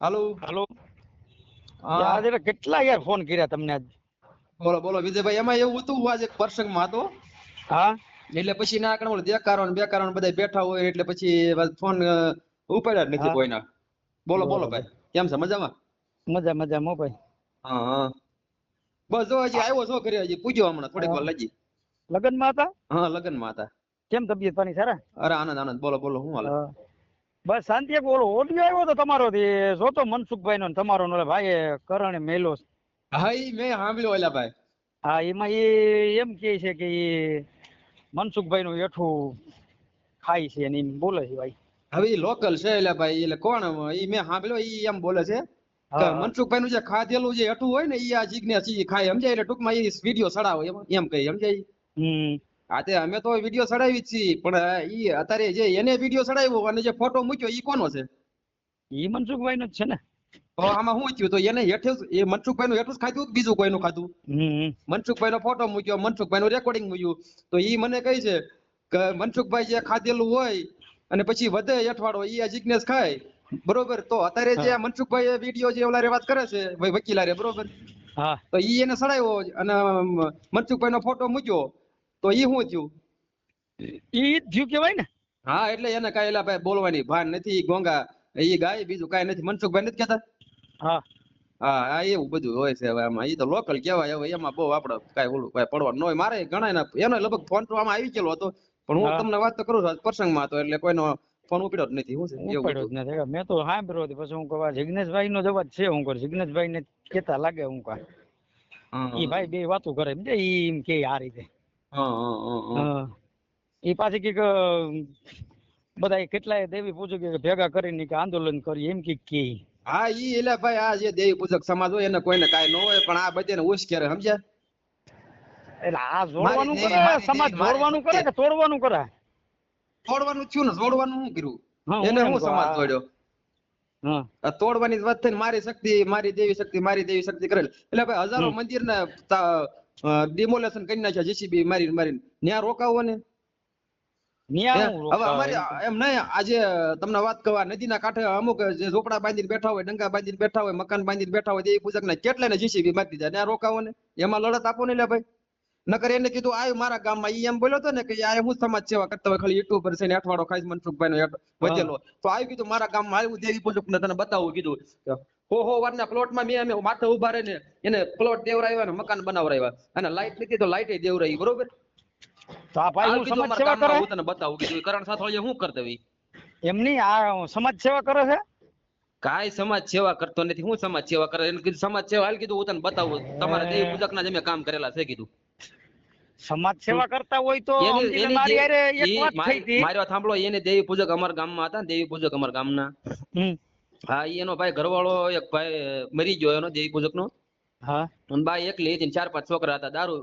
હાલો. હાલો. આજે કેટલા યાર ફોન કર્યા તમને આજ? બોલો બોલો વિજયભાઈ એમાં એવું હતું હું આજે એક પ્રસંગમાં હતો. હા? એટલે પછી ના કણ દેકારો ને બેકારો ને બધા બેઠા હોય એટલે પછી ફોન ઉપાડ્યા જ નથી કોઈના. બોલો બોલો ભાઈ કેમ છે મજામાં? મજા મજા મો ભાઈ. હા હા. બસ જો હજી આવ્યો છો ઘરે હજી પૂજ્યો હમણાં થોડીક વાર લજી લગ્નમાં હતા? હા લગ્નમાં હતા. કેમ તબિયત પાણી સારા? અરે આનંદ આનંદ. બોલો બોલો હું હાલે. બસ શાંતિ એક ઓલો ઓડિયો આવ્યો તો તમારો જોતો મનસુખભાઈ નો તમારો ને ઓલા ભાઈએ મેલો હા ઈ મેં સાંભળ્યો ઓલા ભાઈ. હા એમાં એ એમ કે છે કે એ મનસુખભાઈ નું એઠું ખાય છે એમ બોલે છે ભાઈ. હવે એ લોકલ છે એટલે ભાઈ એટલે કોણ? એ મેં સાંભળ્યો ઈ એમ બોલે છે મનસુખભાઈ નું જે ખાધેલું જે હટું હોય ને એ આ જીજ્ઞાસ ખાય સમજાય? એટલે ટૂંકમાં એ વીડિયો સડાવો એમ એમ કહી સમજાય? હમ. હા તે અમે તો વીડિયો ચડાવી છીએ પણ ઈ અત્યારે જે એને વીડિયો ચડાવ્યો અને જે ફોટો મૂક્યો ઈ કોનો છે? ઈ મનસુખભાઈ નો જ છે ને. તો આમાં શું થયું? તો એને હેઠે એ મનસુખભાઈ નું હેઠું જ ખાધું કે બીજું કોઈનું ખાધું? મનસુખભાઈ નો ફોટો મૂક્યો મનસુખભાઈ નું રેકોર્ડિંગ મૂક્યું. તો ઈ મને કહે છે કે મનસુખભાઈ જે ખાધેલું હોય અને પછી વધે અઠવાડો ઈ આ જિજ્ઞેસ ખાય. બરોબર? તો અત્યારે જે આ મનસુખભાઈ વીડિયો જે ઓલા રે વાત કરે છે ભાઈ વકીલારે બરોબર? હા. તો ઈ એને સડાયો અને મનસુખભાઈ નો ફોટો મૂક્યો. તો ઈ શું થયું? ઈ થયું કેવાય ને? હા એટલે એને કાંઈ એલા ભાઈ બોલવાની ભાન નથી ઈ ગોંગા ઈ ગાય બીજું કાંઈ નથી. મનસુખભાઈ નથી કેતા હા. હા હા એવું બધું હોય છે હવે આમાં. એ તો લોકલ કહેવાય હવે એમાં બહુ આપડે કાંઈ ઓલું કાંઈ પડવાનું હોય. મારે ઘણા એના એનો લગભગ ફોન તો આમાં આવી ગયેલો હતો પણ હું તમને વાત તો કરું છું પ્રસંગમાં હતો એટલે કોઈનો ફોન ઉપડ્યો જ નથી. શું છે? જ નથી. મેં તો સાંભળ્યો હતો પછી હું કહું જિગ્નેશભાઈ નો જવાબ છે હું કરું જિગ્નેશભાઈ ને કેતા લાગે હું કહું. હા, ઈ ભાઈ બે વાતો કરે એમ ઈ એમ કે આ રીતે. હા, હા, હા, હા. હા. ઈ પાછી કંઈક બધા કેટલાય દેવી પૂજક ભેગા કરીને કે આંદોલન કરી એમ કે કે. હા ઈ એટલે ભાઈ આ જે દેવી પૂજક સમાજ હોય એને કોઈને કાંઈ ન હોય પણ આ બધાને ઉશ્કેરે સમજ્યા? એટલે આ જોડવાનું કરે સમાજ જોડવાનું કરે કે તોડવાનું કરે? તોડવાનું થયું ને જોડવાનું શું કર્યું? એને હું સમાજ આ- જોડ્યો? તોડવાની વાત થઈ મારી શક્તિ મારી દેવી શક્તિ મારી દેવી શક્તિ કરેલ. એટલે ભાઈ હજારો મંદિર ને ડિમોલેશન કરી નાખ્યા જેસીબી મારી મારીને રોકાવો ને. ન્યા રોકાવા અમારે એમ. એમ નહીં આજે તમને વાત કરવા નદીના કાંઠે અમુક જે ઝોપડા બાંધીને બેઠા હોય ડંગા બાંધીને બેઠા હોય મકાન બાંધીને બેઠા હોય એ પૂજક ને કેટલાને જીસીબી મારી દીધા? ત્યાં રોકાવો ને. એમાં લડત આપો ને લે ભાઈ. નકર એને કીધું આય મારા ગામમાં. ઈ એમ બોલ્યો હતો ને કે આ હું સમાજ સેવા કરતા હોય ખાલી યુટ્યુબ પર છે ને અઠવાડો ખાઈ મનસુખભાઈ નો વધેલો. તો આવી કીધું મારા ગામમાં આવ્યું દેવી પૂજક ને તને બતાવું કીધું. હો વારના પ્લોટમાં મેં અમે માથે ઊભા રહીને એને પ્લોટ દેવરાવ્યા ને મકાન બનાવરાવ્યા અને લાઈટ લીધી તો લાઈટ દેવરાવી બરોબર? તો આ ભાઈ હું સમાજ સેવા કરે? હું તને બતાવું કીધું કરણ સાથોળીએ શું કરતો હોય? એમ આ સમાજ સેવા કરે છે? કાંઈ સમાજ સેવા કરતો નથી હું સમાજ સેવા કરે? એને કીધું સમાજ સેવા હાલ કીધું હું તને બતાવું તમારા દેવી પૂજક ના મેં કામ કરેલા છે કીધું. સમાજ સેવા કરતા હોય તો મારી વાત સાંભળો એને દેવી પૂજક અમારા ગામમાં હતા દેવી પૂજક અમારા ગામના. હમ. હા ઈ એનો ભાઈ ઘરવાળો એક ભાઈ મરી ગયો એનો દેવી પૂજક નો હા. અને બાઈ એકલી હતી ચાર પાંચ છોકરા હતા દારૂ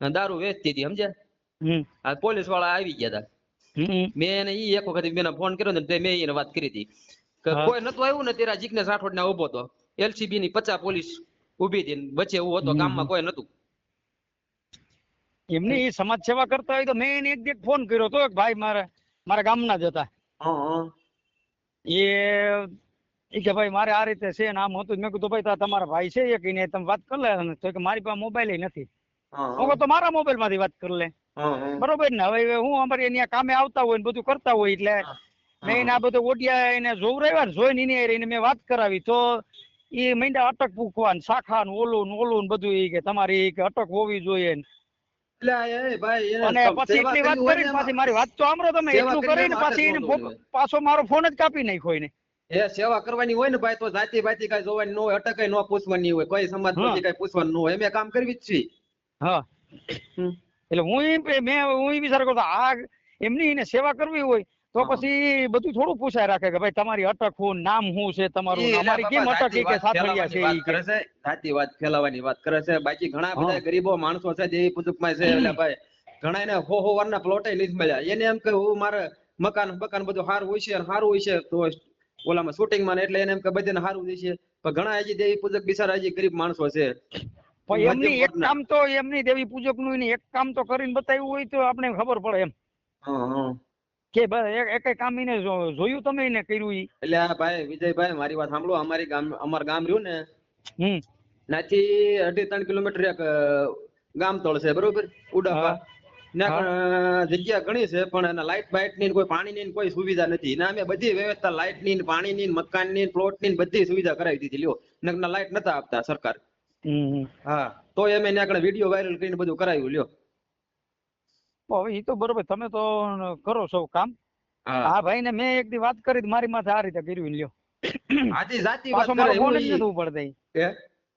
દારૂ વેચતી હતી સમજ્યા? આ પોલીસવાળા આવી ગયા હતા મેં એને ઈ એક વખત મેં ફોન કર્યો ને મેં એને વાત કરી હતી. કે કોઈ નતું આવ્યું ને તેરા જીગ્નેશ રાઠોડ ને ઊભો હતો. એલસીબી ની પચાસ પોલીસ ઊભી હતી વચ્ચે એવું હતો. ગામમાં કોઈ નતું. એમને એ સમાજ સેવા કરતા હોય તો મેં એને એક દેખ ફોન કર્યો તો એક ભાઈ મારા મારા ગામના જ હતા. એ કે ભાઈ મારે આ રીતે છે ને આમ હતું મેં કીધું ભાઈ તમારા ભાઈ છે એક એને તમે વાત કરી લે તો કે મારી પાસે મોબાઈલ નથી. હું કહું તો મારા મોબાઈલમાંથી વાત કરી લે. બરોબર ને? હવે હું અમારે એની કામે આવતા હોય ને બધું કરતા હોય એટલે મેં એને આ બધું ઓડિયા એને જોવરાવ્યા ને જોઈને એની એને મેં વાત કરાવી. તો એ મીંડા અટક પૂકવા ને શાખા ને ઓલું ને ઓલું ને બધું એ કે તમારી કે અટક હોવી જોઈએ ને. અને પછી એટલી વાત ને પાછી મારી વાત તો સાંભળો તમે એટલું કરી કરીને પાછી ન પાછો મારો ફોન જ કાપી નાખ્યો એને. એ સેવા કરવાની હોય ને ભાઈ તો જાતિ બાતિ કઈ જોવાની ન હોય અટકાય ન પૂછવાની હોય કોઈ સમાજ પછી કઈ પૂછવાનું ન હોય. એમ કામ કરવી જ છે હા. એટલે હું મેં હું વિચાર કરતો આ એમની એને સેવા કરવી હોય તો પછી બધું થોડું પૂછાય રાખે કે ભાઈ તમારી અટક હું નામ શું છે તમારું અમારી કેમ અટક કે સાથળિયા છે વાત કરે છે જાતિ વાત ફેલાવાની વાત કરે છે. બાકી ઘણા બધા ગરીબો માણસો છે જે પૂજકમાં છે એટલે ભાઈ ઘણા એને હો હો વારના પ્લોટે નથી મળ્યા. એને એમ કે હું મારે મકાન મકાન બધું સારું હોય છે સારું હોય છે તો ઓલામાં શૂટિંગમાં એટલે એને એમ કે બધાને સારું છે પણ ઘણા હજી દેવી પૂજક બિચારા હજી ગરીબ માણસો છે. પણ એમની એક કામ તો એમની દેવી પૂજકનું એને એક કામ તો કરીને બતાવ્યું હોય તો આપણે ખબર પડે એમ. કે એક કામ એને જોયું તમે એને કર્યું ઈ? એટલે આ ભાઈ વિજયભાઈ મારી વાત સાંભળો. અમારી ગામ અમાર ગામ રહ્યું ને હમ. નાથી અઢી ત્રણ કિલોમીટર એક ગામ તળ છે બરોબર? ઉડાપા જગ્યા ઘણી છે પણ એના લાઇટ બાઇટની કોઈ પાણી ની કોઈ સુવિધા નથી. ના અમે બધી વ્યવસ્થા લાઇટની પાણી ની મકાનની પ્લોટની બધી સુવિધા કરાવી દીધી લ્યો. નકર લાઇટ નતા આપતા સરકાર. હા તો એમ એને આગળ વીડિયો વાયરલ કરીને બધું કરાવ્યું લ્યો. હવે એ તો બરોબર તમે તો કરો છો કામ. હા. ભાઈ ને મેં એક દી વાત કરી મારી માથે આ રીતે કર્યું લ્યો. આથી જાતિ વાત કરે એવું જ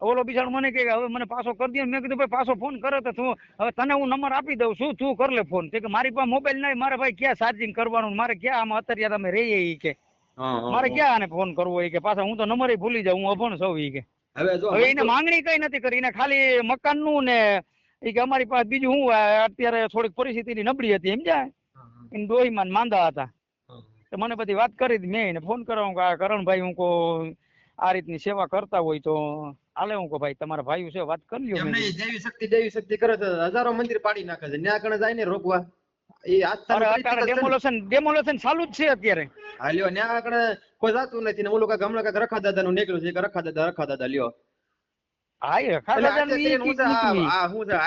ઓલો બિચારો મને કહે કે હવે મને પાછો કરી દે મેં કીધું ભાઈ પાછો ફોન કરે તો તું હવે તને હું નંબર આપી દઉં છું. તું કર લે ફોન કે મારી પાસે મોબાઈલ નહીં મારે ભાઈ ક્યાં ચાર્જિંગ કરવાનું મારે ક્યાં આમાં અત્યારે તમે રહીએ ઈ કે. મારે ક્યાં આને ફોન કરવો ઈ કે? પાછા હું તો નંબર ભૂલી જાઉં હું અભણ સૌ ઈ કે. હવે એને માંગણી કઈ નથી કરી. એને ખાલી મકાનનું ને ઈ કે અમારી પાસે બીજું હું અત્યારે થોડીક પરિસ્થિતિ નબળી હતી સમજ્યા? એને ડોહીમાં ને માંદા હતા. તો મને બધી વાત કરી મેં એને ફોન કર્યો. કે કરણભાઈ હું કો આ રીતની સેવા કરતા હોય તો આલે હું કહું ભાઈ તમારા ભાઈઓ છે વાત કરી લ્યો એમને દેવી શક્તિ દેવી શક્તિ કરે તો હજારો મંદિર પાડી નાખે છે. ન્યા કણે જાય ને રોકવા. એ અત્યારે ડેમોલેશન ડેમોલેશન ચાલુ જ છે અત્યારે. હાલ્યો ન્યા કણે કોઈ જાતું નથી ને ઓલું કાંઈક હમણાં કાંઈક રખા દાદા નું નીકળ્યું છે કે રખા દાદા રખા દાદા લ્યો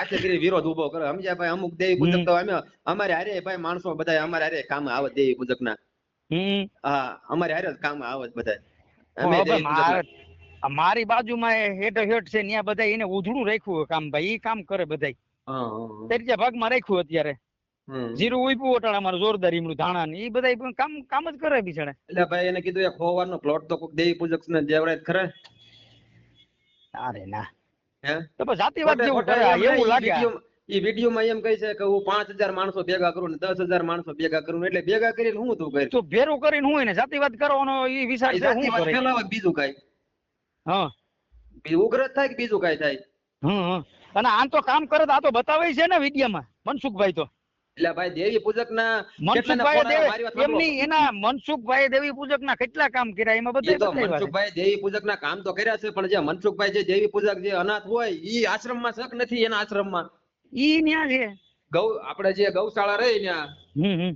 કીક વિરોધ ઊભો કરે. સમજ્યા ભાઈ? અમુક દેવી પૂજક તો અમે અમારે હારે ભાઈ માણસો બધા અમારે હારે કામ આવે દેવી પૂજક ના હા અમારે હારે કામ આવે બધા મારે- મારી બાજુમાં હેઠ હેઠ છે ત્યાં બધા એને ઉધડું રાખ્યું કામ ભાઈ એ કામ કરે બધા. ત્રીજા ભાગમાં રાખ્યું અત્યારે. જીરું ઉઈપું ઓટાણ અમારું જોરદાર ઈમડું ધાણા ને એ બધા કામ કામ જ કરે બિચારા. એટલે ભાઈ એને કીધું એક હોવાનો પ્લોટ તો કોક દેવી પૂજક ને દેવરાજ ખરે. અરે ના. તો જાતિવાદ જેવું કરે એવું લાગે આ. વિડીયોમાં- એમ કહે છે કે હું પાંચ હજાર માણસો ભેગા કરું ને દસ હજાર માણસો ભેગા કરું એટલે ભેગા કરીને હું તું કરી તો ભેરું કરીને હું એને જાતિવાદ કરવાનો ઈ વિચાર છે હું ફેલાવે બીજું કાંઈ? હા. ઉગ્ર થાય કે બીજું કાંઈ થાય? હમ. અને આમ તો કામ કરે આ તો બતાવે છે ને વિડીયામાં મનસુખભાઈ તો. એટલે ભાઈ દેવી પૂજક ના મનસુખભાઈ. એમની એના મનસુખભાઈ દેવી પૂજક ના કેટલા કામ કર્યા? એમાં એ બધા મનસુખભાઈ દેવી પૂજક ના કામ તો કર્યા છે પણ જે મનસુખભાઈ જે દેવી પૂજક જે અનાથ હોય ઈ આશ્રમમાં શક નથી એના આશ્રમમાં. ઈ ન્યા છે. ગૌ આપણે જે ગૌશાળા રહી ન્યા હમ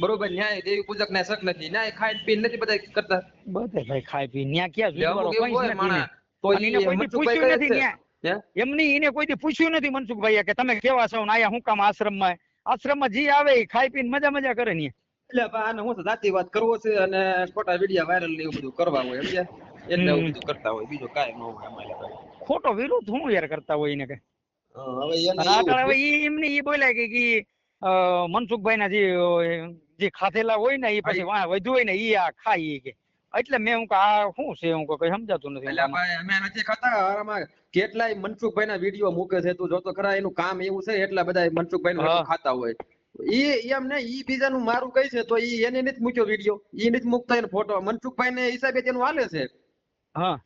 બરોબર ન્યાય દેવી પૂજક ને શક નથી. ન્યાય ખાઈ પી નથી બધા કરતા? બધે ભાઈ ખાઈ પી ન્યા ક્યાં અમુક કોઈ નથી તો એને ઈ પૂછ્યું નથી છે. ન્યા. એમની એને પૂછ્યું નથી કે તમે કેવા છો ને આયા હું કામ આશ્રમમાં જી આવે એ ખાઈ પીને મજા મજા કરે ને એટલે આને હું જાતિ વાત કરવો છે અને ખોટા વિડિયા વાયરલ ને એવું બધું કરવા હોય સમજ્યા? એટલે એવું બધું કરતા હોય બીજો કાંઈ ન હોય અમારે ખોટો વિરોધ હું યાર કરતા હોય એને કે? હા, હવે એમને એ બોલ્યા કે ઈ અ, મનસુખભાઈના જે જે ખાધેલા હોય ને એ પછી વાં વધ્યું હોય ને એ આ ખાઈ કે. એટલે મેં હું આ શું છે? હું કઈ સમજાતું નથી એટલે ભાઈ અમે નથી ખાતા. આમાં કેટલાય મનસુખભાઈ ના વીડિયો મૂકે છે તું જોતો ખરા એનું કામ એવું છે એટલા બધા મનસુખભાઈ નું ખાતા હોય. ઈ એમ ને ઈ બીજાનું મારું કઈ છે તો ઈ એને નથી મૂક્યો વીડિયો. ઈ નથી મૂકતા એનો ફોટો મનસુખભાઈ ને હિસાબે તેનું હાલે છે. હા.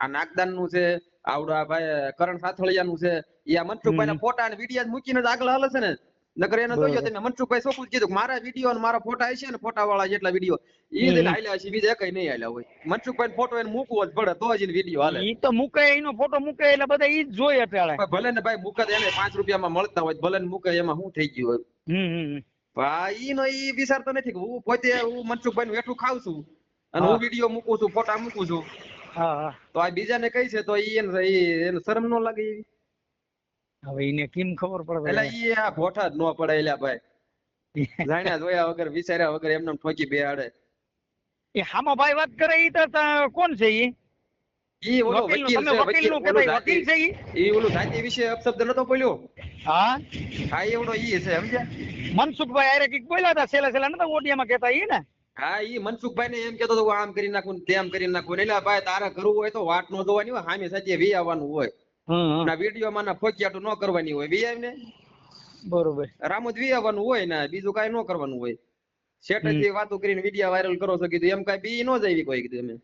આ નાગદાનનું છે આવડા ભાઈ કરણ સાથળિયા નું છે. એ આ મનસુખભાઈ ના ફોટા અને વીડિયો મૂકીને જ આગળ હાલે છે ને. નકર એને જોયો તમે મનસુખભાઈ શું કીધું મારા વીડિયો અને મારા ફોટા હશે ને ફોટા વાળા જેટલા વીડિયો ઈ જ હાલ્યા છે બીજા કઈ નહીં હાલ્યા હોય. મનસુખભાઈ ફોટો એને મૂકવો જ પડે તો જ એને વીડિયો હાલે. ઈ તો મૂકે એનો ફોટો મૂકે એટલે બધા ઈ જ જોઈ અત્યારે. ભલે ને ભાઈ મૂકે એને પાંચ રૂપિયામાં મળતા હોય ભલે ને મૂકે એમાં શું થઈ ગયું હોય. ભાઈ. નો ઈ વિચારતો નથી કે હું પોતે હું મનસુખભાઈ નું હેઠું ખાવ છું. અને હું. વીડિયો મૂકું છું ફોટા મૂકું છું. હા તો આ બીજાને કઈ છે તો ઈ એને ઈ એને શરમ નો લાગે એવી. હવે એને કેમ ખબર પડે એટલે ઈ આ ભોઠા જ ન પડે એલા ભાઈ. જાણ્યા જોયા વગર વિચાર્યા વગર એમને ઠોકી બેહાડે. એ હામો ભાઈ વાત કરે ઈ તો કોણ છે ઈ? ઈ ઓલો વકીલ છે વકીલનું કે ભાઈ વકીલ છે ઈ? ઈ ઓલું જાતિ વિશે અપશબ્દ નતો બોલ્યો? હા? હા એવડો ઈ છે સમજ્યા? મનસુખભાઈ આરે કંઈક બોલ્યા હતા છેલ્લા છેલ્લા નતા ઓડિયામાં કહેતા ઈ ને? હા ઈ મનસુખભાઈ ને એમ કેતો હતો આમ કરી નાખું તેમ કરી નાખું એટલે ભાઈ તારે કરવું હોય તો વાટ નો જોવાની હોય સામે સાચે વી આવવાનું હોય. ના વીડિયો માં ના ફોકિયાટું ન કરવાની હોય વી આવીને? બરોબર. રામોદ વી આવવાનું હોય ને બીજું કાંઈ ન કરવાનું હોય. શેઠથી વાતો કરીને વીડિયો વાયરલ કરો છો કીધું એમ કઈ બી ન જાય કોઈ કીધું અમે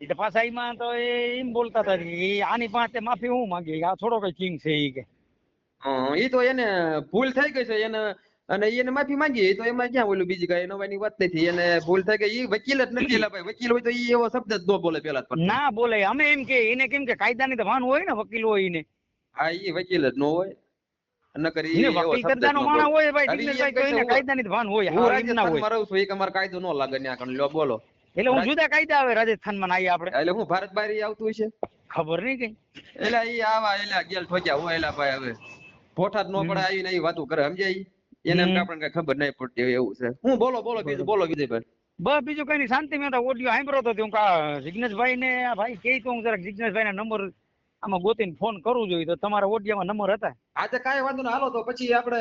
ઈ તો પાછા એમાં તો એ એમ બોલતા હતા કે આની પાસે માફી હું માંગી આ થોડો કઈ કિંગ છે ઈ કે. હં, ઈ તો એને ભૂલ થઈ ગઈ છે એને અને એને માફી માંગી તો એમાં ક્યાં ઓલું બીજી કઈ નવાની વાત નથી. એને ભૂલ થઈ ગઈ. ઈ વકીલ જ નથી એલા ભાઈ. વકીલ હોય તો ઈ એવો શબ્દ જ ન બોલે પેલા ના બોલે. અમે એમ કે એને કેમ કે કાયદાની તો ભાન હોય ને વકીલ હોય એને. હા ઈ વકીલ જ ન હોય. કે આવે ખબર નહીં કઈ એટલે આવા એટલે ગેલ ઠોક્યા હોય એલા ભાઈ હવે. પોઠા જ ન. પડે આવીને ઈ વાતું કરે સમજાય? એને આપણને કઈ ખબર નહીં પડતી હોય એવું છે. હું બોલો બોલો બીજું બોલો. વિજયભાઈ બસ બીજું કઈ નહીં શાંતિ મેં ઓડિયો સાંભળો તો હું કા જિગ્નેશભાઈ ને ભાઈ કે તો હું જરાક જિજ્ઞેશભાઈ ના નંબર આમાં ગોતીને ફોન કરવું જોઈએ તો તમારા ઓડિયામાં નંબર હતા. આજે કાંઈ વાંધો ના હાલો તો પછી આપણે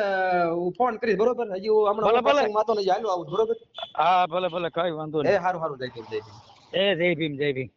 હું ફોન કરીશ બરોબર? હજી હમણાં ભલે, ભલે. પ્રસંગમાં નહીં હાલો આવું બરોબર? હા ભલે ભલે કઈ વાંધો એ નહીં. હારું હારું જય ભીમ, જય ભીમ. એ જય ભીમ જય ભીમ.